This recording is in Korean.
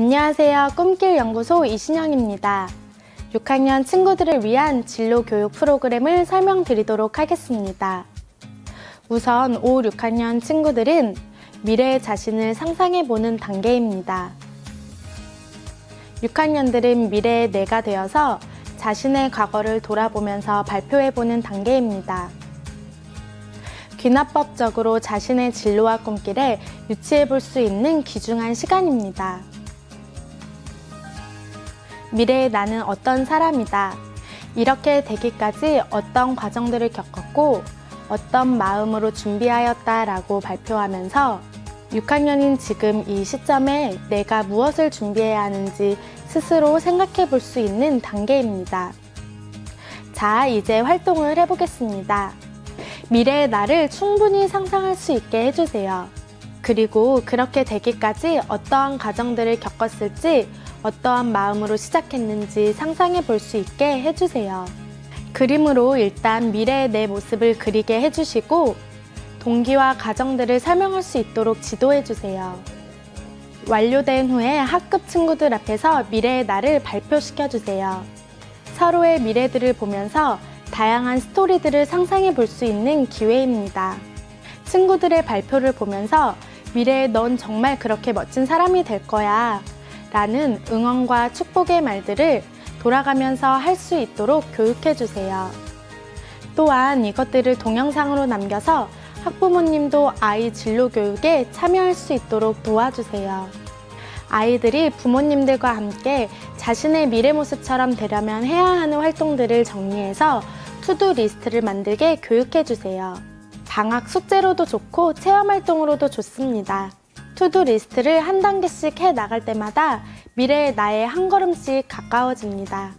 안녕하세요. 꿈길 연구소 이신영입니다. 6학년 친구들을 위한 진로 교육 프로그램을 설명드리도록 하겠습니다. 우선 5, 6학년 친구들은 미래의 자신을 상상해 보는 단계입니다. 6학년들은 미래의 내가 되어서 자신의 과거를 돌아보면서 발표해 보는 단계입니다. 귀납법적으로 자신의 진로와 꿈길에 유치해 볼 수 있는 귀중한 시간입니다. 미래의 나는 어떤 사람이다. 이렇게 되기까지 어떤 과정들을 겪었고 어떤 마음으로 준비하였다라고 발표하면서 6학년인 지금 이 시점에 내가 무엇을 준비해야 하는지 스스로 생각해 볼 수 있는 단계입니다. 자, 이제 활동을 해보겠습니다. 미래의 나를 충분히 상상할 수 있게 해주세요. 그리고 그렇게 되기까지 어떠한 과정들을 겪었을지 어떠한 마음으로 시작했는지 상상해 볼 수 있게 해주세요. 그림으로 일단 미래의 내 모습을 그리게 해주시고 동기와 과정들을 설명할 수 있도록 지도해 주세요. 완료된 후에 학급 친구들 앞에서 미래의 나를 발표시켜 주세요. 서로의 미래들을 보면서 다양한 스토리들을 상상해 볼 수 있는 기회입니다. 친구들의 발표를 보면서 미래에 넌 정말 그렇게 멋진 사람이 될 거야. 라는 응원과 축복의 말들을 돌아가면서 할 수 있도록 교육해 주세요. 또한 이것들을 동영상으로 남겨서 학부모님도 아이 진로 교육에 참여할 수 있도록 도와주세요. 아이들이 부모님들과 함께 자신의 미래 모습처럼 되려면 해야 하는 활동들을 정리해서 투두 리스트를 만들게 교육해 주세요. 방학 숙제로도 좋고 체험 활동으로도 좋습니다. 투두 리스트를 한 단계씩 해 나갈 때마다 미래의 나의 한 걸음씩 가까워집니다.